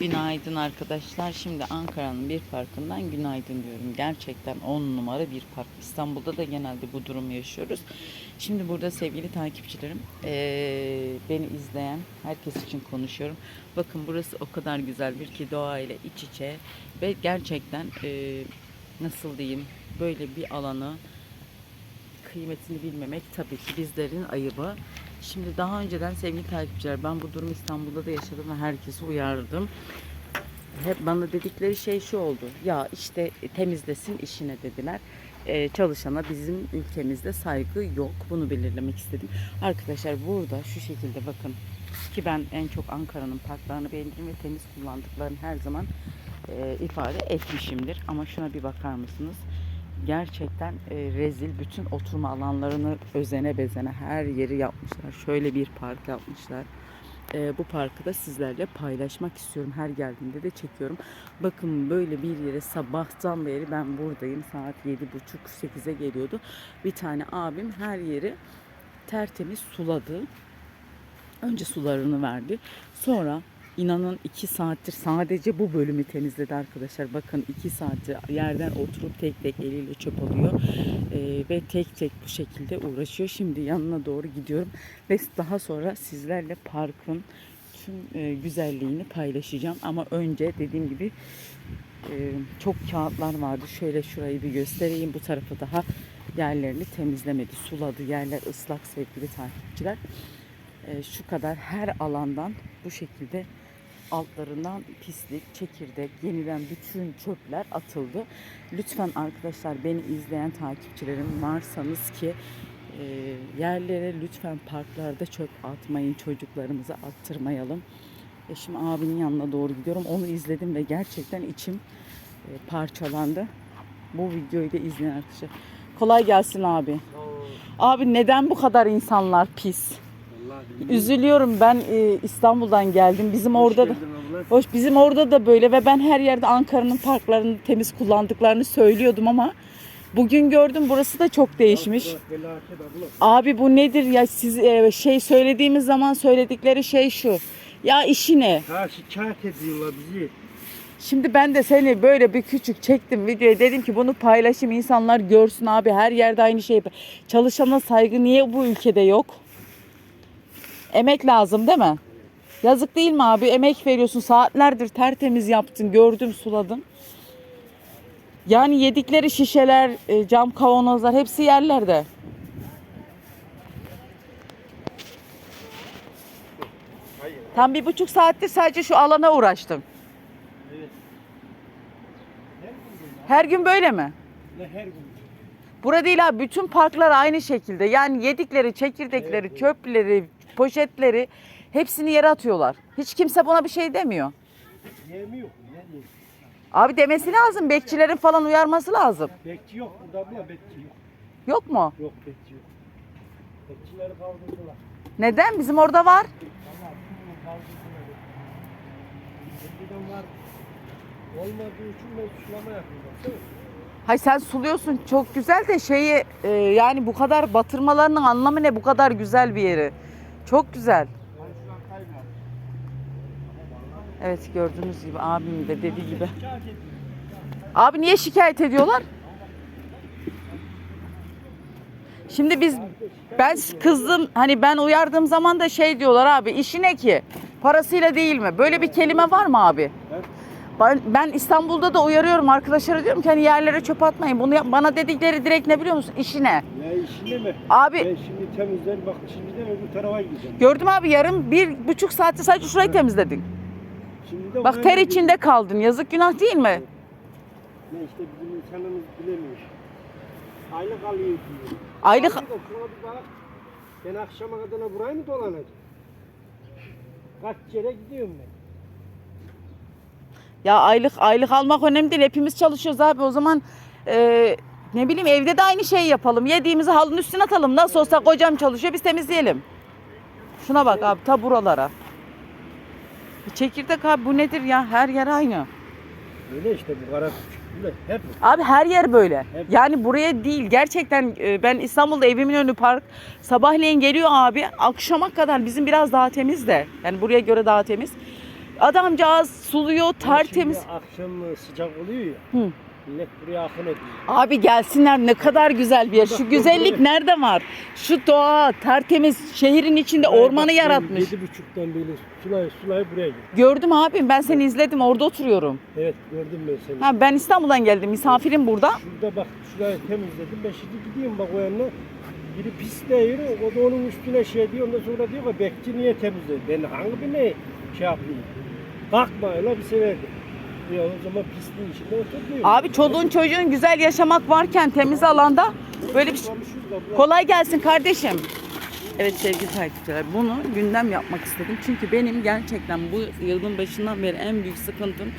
Günaydın arkadaşlar. Şimdi Ankara'nın bir parkından günaydın diyorum. Gerçekten 10 numara bir park. İstanbul'da da genelde bu durumu yaşıyoruz. Şimdi burada sevgili takipçilerim, beni izleyen herkes için konuşuyorum. Bakın burası o kadar güzel bir ki doğayla iç içe ve gerçekten nasıl diyeyim böyle bir alanı kıymetini bilmemek tabii ki bizlerin ayıbı. Şimdi daha önceden sevgili takipçiler ben bu durumu İstanbul'da da yaşadım ve herkesi uyardım. Hep bana dedikleri şey şu oldu. Ya işte temizlesin işine dediler. Ee, çalışana bizim ülkemizde saygı yok. Bunu belirlemek istedim. Arkadaşlar burada şu şekilde bakın ki ben en çok Ankara'nın parklarını beğendim ve temiz kullandıklarını her zaman e, ifade etmişimdir. Ama şuna bir bakar mısınız? Gerçekten e, rezil bütün oturma alanlarını özene bezene her yeri yapmışlar. Şöyle bir park yapmışlar. E, bu parkı da sizlerle paylaşmak istiyorum. Her geldiğimde de çekiyorum. Bakın böyle bir yere sabahtan beri ben buradayım. Saat 7.30-8'e geliyordu. Bir tane abim her yeri tertemiz suladı. Önce sularını verdi. Sonra inanın 2 saattir sadece bu bölümü temizledi arkadaşlar. Bakın 2 saattir yerden oturup tek tek eliyle çöp alıyor. Ee, ve tek tek bu şekilde uğraşıyor. Şimdi yanına doğru gidiyorum. Ve daha sonra sizlerle parkın tüm e, güzelliğini paylaşacağım. Ama önce dediğim gibi e, çok kağıtlar vardı. Şöyle şurayı bir göstereyim. Bu tarafı daha yerlerini temizlemedi. Suladı. Yerler ıslak sevgili takipçiler. E, şu kadar her alandan bu şekilde altlarından pislik, çekirdek, yenilen bütün çöpler atıldı. Lütfen arkadaşlar beni izleyen takipçilerim varsanız ki e, yerlere lütfen parklarda çöp atmayın çocuklarımıza attırmayalım. E şimdi abinin yanına doğru gidiyorum. Onu izledim ve gerçekten içim e, parçalandı. Bu videoyu da izleyen arkadaşlar. Kolay gelsin abi. Abi neden bu kadar insanlar pis? Üzülüyorum ben e, İstanbul'dan geldim. Bizim orada da hoş bizim orada da böyle ve ben her yerde Ankara'nın parklarını temiz kullandıklarını söylüyordum ama bugün gördüm burası da çok değişmiş. Abi bu nedir ya siz e, şey söylediğimiz zaman söyledikleri şey şu. Ya işine. Ha şikayet ediyorlar bizi. Şimdi ben de seni böyle bir küçük çektim videoya dedim ki bunu paylaşayım insanlar görsün abi her yerde aynı şey. Çalışana saygı niye bu ülkede yok? Emek lazım değil mi? Yazık değil mi abi? Emek veriyorsun saatlerdir tertemiz yaptın gördüm suladım. Yani yedikleri şişeler, e, cam kavanozlar hepsi yerlerde. Tam bir buçuk saattir sadece şu alana uğraştım. Evet. Her gün böyle mi? Ne her gün. Burada değil abi bütün parklar aynı şekilde. Yani yedikleri, çekirdekleri, çöpleri, poşetleri hepsini yere atıyorlar. Hiç kimse buna bir şey demiyor. Abi demesi lazım. Bekçilerin falan uyarması lazım. Bekçi yok burada abla bekçi yok. Yok mu? Yok bekçi yok. Bekçileri kaldırdılar. Neden? Bizim orada var. Valla bunu kaldırdılar. Eskiden var. Olmadığı için ben sulama yapıyorum. Baksana. Hay sen suluyorsun çok güzel de şeyi e, yani bu kadar batırmalarının anlamı ne? Bu kadar güzel bir yeri. Çok güzel. Evet gördüğünüz gibi abim de dediği gibi. Abi niye şikayet ediyorlar? Şimdi biz ben kızdım hani ben uyardığım zaman da şey diyorlar abi işi ne ki? Parasıyla değil mi? Böyle bir kelime var mı abi? Ben, ben İstanbul'da da uyarıyorum arkadaşlara diyorum ki hani yerlere çöp atmayın. Bunu yap- bana dedikleri direkt ne biliyor musun? İşi ne? Ya işinde mi? Abi Ben şimdi temizler bak şimdi de öbür tarafa gideceğim. gördüm abi yarım bir buçuk saatte sadece şurayı temizledin. Şimdi de Bak ter gideceğim. içinde kaldın. Yazık günah değil mi? Ne işte bizim insanımız bilemiyor. Aylık alıyor diyor. Aylık bak. Ben akşama kadar burayı mı dolanacağım? Kaç kere gidiyorum ben. Ya aylık aylık almak önemli değil. Hepimiz çalışıyoruz abi. O zaman e, ne bileyim evde de aynı şeyi yapalım. Yediğimizi halının üstüne atalım. Nasıl olsa kocam çalışıyor biz temizleyelim. Şuna bak abi ta buralara. Çekirdek abi bu nedir ya? Her yer aynı. Öyle işte bu kara hep Abi her yer böyle. Hep. Yani buraya değil. Gerçekten e, ben İstanbul'da evimin önü park. Sabahleyin geliyor abi. Akşama kadar bizim biraz daha temiz de. Yani buraya göre daha temiz. Adamcağız suluyor tertemiz. Şimdi akşam sıcak oluyor ya. Hı. Millet buraya akın ediyor. Abi gelsinler ne kadar güzel bir yer. Şu güzellik nerede var? Şu doğa tertemiz şehrin içinde ormanı yaratmış. Yedi buçuktan beri sulay sulay buraya gidiyor. Gördüm abim ben seni izledim orada oturuyorum. Evet gördüm ben seni. Ha, ben İstanbul'dan geldim misafirim burada. Şurada bak şurayı temizledim. Ben şimdi gidiyorum bak o yanına. Biri pisliyor. O da onun üstüne şey diyor. Ondan sonra diyor ki bekçi niye temizledi? Ben hangi birine şey yapayım? Kalkma öyle bir severdi. Ya o zaman pisliğin içinde oturuyor. Abi çoluğun çocuğun güzel yaşamak varken temiz alanda böyle bir şey. Kolay gelsin kardeşim. Evet sevgili takipçiler bunu gündem yapmak istedim. Çünkü benim gerçekten bu yılın başından beri en büyük sıkıntım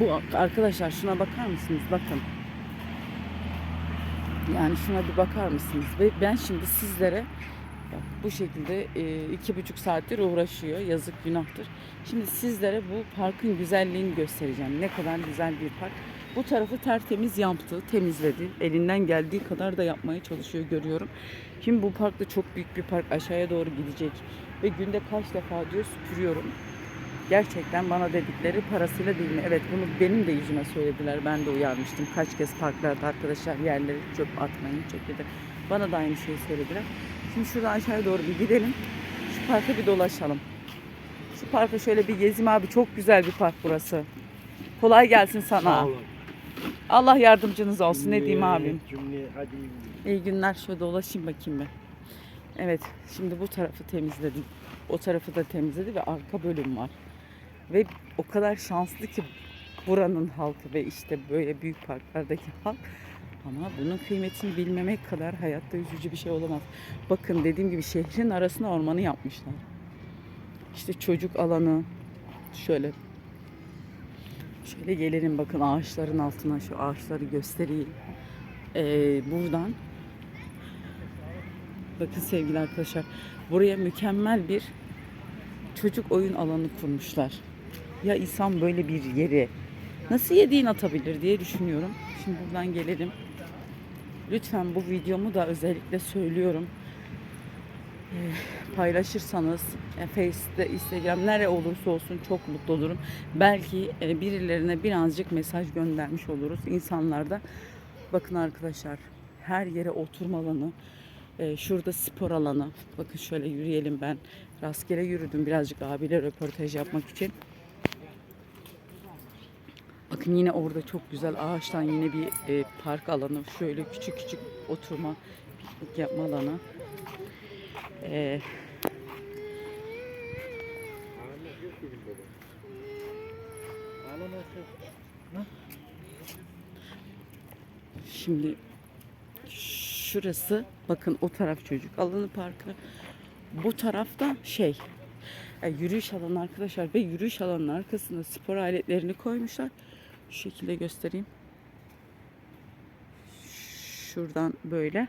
bu arkadaşlar şuna bakar mısınız? Bakın. Yani şuna bir bakar mısınız? Ve ben şimdi sizlere bu şekilde e, iki buçuk saattir uğraşıyor. Yazık günahtır. Şimdi sizlere bu parkın güzelliğini göstereceğim. Ne kadar güzel bir park. Bu tarafı tertemiz yaptı, temizledi. Elinden geldiği kadar da yapmaya çalışıyor görüyorum. Şimdi bu park da çok büyük bir park. Aşağıya doğru gidecek. Ve günde kaç defa diyor süpürüyorum. Gerçekten bana dedikleri parasıyla değil mi? Evet bunu benim de yüzüme söylediler. Ben de uyarmıştım. Kaç kez parklarda arkadaşlar yerlere çöp atmayın, çöp Bana da aynı şeyi söylediler. Şimdi şuradan aşağıya doğru bir gidelim. Şu parka bir dolaşalım. Şu parka şöyle bir gezeyim abi. Çok güzel bir park burası. Kolay gelsin sana. Sağ olun. Allah yardımcınız olsun. Ne diyeyim Cümle, abim? Cümle hadi. iyi günler. İyi günler. Şöyle dolaşayım bakayım ben. Evet. Şimdi bu tarafı temizledim. O tarafı da temizledi ve arka bölüm var. Ve o kadar şanslı ki buranın halkı ve işte böyle büyük parklardaki halk. Ama bunun kıymetini bilmemek kadar hayatta üzücü bir şey olamaz. Bakın dediğim gibi şehrin arasına ormanı yapmışlar. İşte çocuk alanı şöyle şöyle gelelim bakın ağaçların altına şu ağaçları göstereyim. Ee, buradan bakın sevgili arkadaşlar buraya mükemmel bir çocuk oyun alanı kurmuşlar. Ya insan böyle bir yeri nasıl yediğin atabilir diye düşünüyorum. Şimdi buradan gelelim. Lütfen bu videomu da özellikle söylüyorum. Ee, paylaşırsanız e, Face'de, Instagram nere olursa olsun çok mutlu olurum. Belki e, birilerine birazcık mesaj göndermiş oluruz. İnsanlar da bakın arkadaşlar her yere oturma alanı, e, şurada spor alanı. Bakın şöyle yürüyelim ben. Rastgele yürüdüm birazcık abiyle röportaj yapmak için. Bakın yine orada çok güzel ağaçtan yine bir e, park alanı. Şöyle küçük küçük oturma, piknik yapma alanı. E, Şimdi şurası bakın o taraf çocuk alanı parkı. Bu tarafta şey e, yürüyüş alanı arkadaşlar ve yürüyüş alanının arkasında spor aletlerini koymuşlar. Şu şekilde göstereyim. Şuradan böyle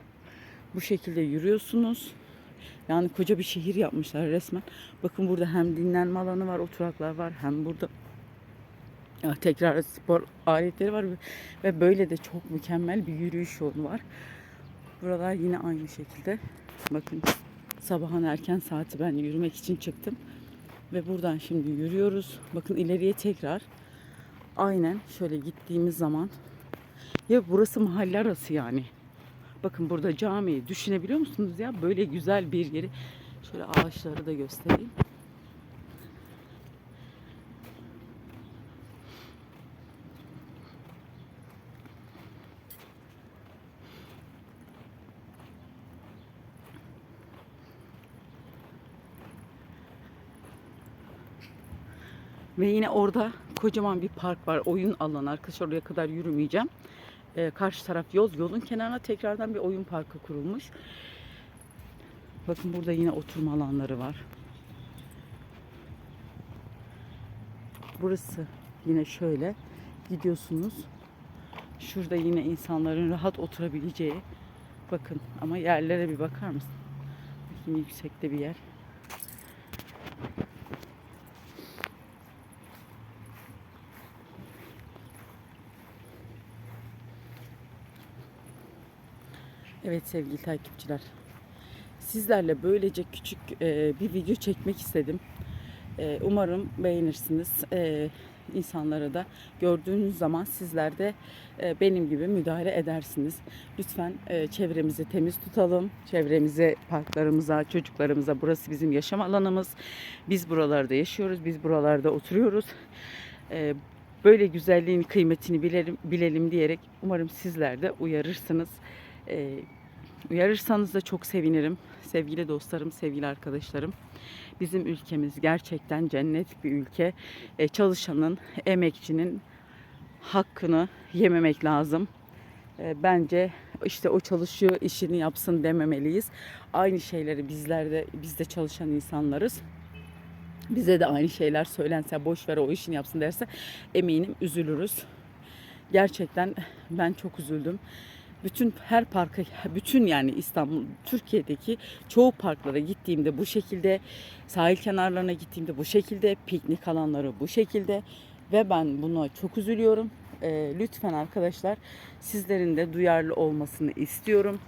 bu şekilde yürüyorsunuz. Yani koca bir şehir yapmışlar resmen. Bakın burada hem dinlenme alanı var, oturaklar var hem burada ya tekrar spor aletleri var ve- böyle de çok mükemmel bir yürüyüş yolu var. Buralar yine aynı şekilde. Bakın sabahın erken saati ben yürümek için çıktım. Ve buradan şimdi yürüyoruz. Bakın ileriye tekrar aynen şöyle gittiğimiz zaman ya burası mahalle arası yani. Bakın burada camiyi düşünebiliyor musunuz ya? Böyle güzel bir yeri. Şöyle ağaçları da göstereyim. Ve yine orada kocaman bir park var. Oyun alanı. Arkadaşlar oraya kadar yürümeyeceğim. Ee, karşı taraf yol. Yolun kenarına tekrardan bir oyun parkı kurulmuş. Bakın burada yine oturma alanları var. Burası yine şöyle gidiyorsunuz. Şurada yine insanların rahat oturabileceği. Bakın ama yerlere bir bakar mısın? Yine yüksekte bir yer. Evet sevgili takipçiler. Sizlerle böylece küçük e, bir video çekmek istedim. E, umarım beğenirsiniz. E, insanları da gördüğünüz zaman sizler de e, benim gibi müdahale edersiniz. Lütfen e, çevremizi temiz tutalım. Çevremize, parklarımıza, çocuklarımıza burası bizim yaşam alanımız. Biz buralarda yaşıyoruz. Biz buralarda oturuyoruz. E, böyle güzelliğin kıymetini bilelim, bilelim diyerek umarım sizler de uyarırsınız. E, uyarırsanız da çok sevinirim. Sevgili dostlarım, sevgili arkadaşlarım. Bizim ülkemiz gerçekten cennet bir ülke. E, çalışanın, emekçinin hakkını yememek lazım. E, bence işte o çalışıyor, işini yapsın dememeliyiz. Aynı şeyleri bizler de biz de çalışan insanlarız. Bize de aynı şeyler söylense boş ver o işini yapsın derse eminim üzülürüz. Gerçekten ben çok üzüldüm. Bütün her parka, bütün yani İstanbul, Türkiye'deki çoğu parklara gittiğimde bu şekilde, sahil kenarlarına gittiğimde bu şekilde, piknik alanları bu şekilde ve ben buna çok üzülüyorum. Ee, lütfen arkadaşlar sizlerin de duyarlı olmasını istiyorum.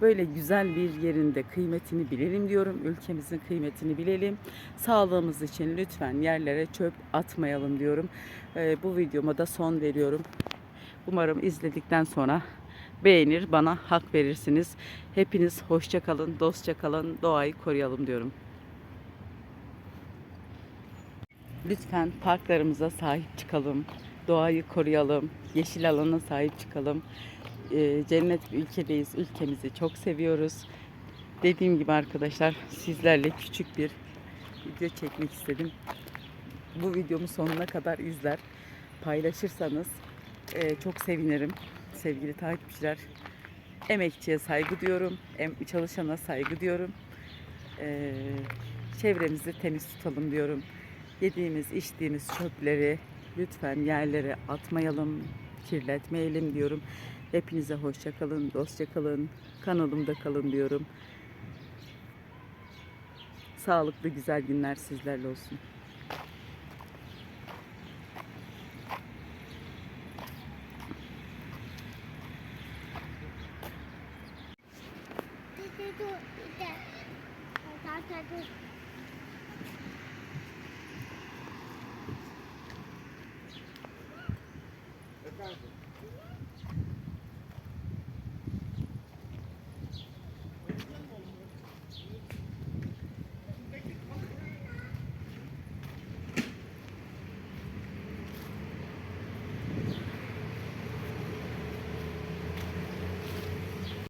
Böyle güzel bir yerinde kıymetini bilelim diyorum. Ülkemizin kıymetini bilelim. Sağlığımız için lütfen yerlere çöp atmayalım diyorum. Ee, bu videoma da son veriyorum. Umarım izledikten sonra beğenir, bana hak verirsiniz. Hepiniz hoşça kalın, dostça kalın, doğayı koruyalım diyorum. Lütfen parklarımıza sahip çıkalım, doğayı koruyalım, yeşil alana sahip çıkalım. Ee, cennet bir ülkedeyiz, ülkemizi çok seviyoruz. Dediğim gibi arkadaşlar sizlerle küçük bir video çekmek istedim. Bu videomu sonuna kadar izler, paylaşırsanız e, çok sevinirim sevgili takipçiler. Emekçiye saygı diyorum, em, çalışana saygı diyorum. Ee, çevremizi temiz tutalım diyorum. Yediğimiz, içtiğimiz çöpleri lütfen yerlere atmayalım, kirletmeyelim diyorum. Hepinize hoşça kalın, dostça kalın, kanalımda kalın diyorum. Sağlıklı güzel günler sizlerle olsun.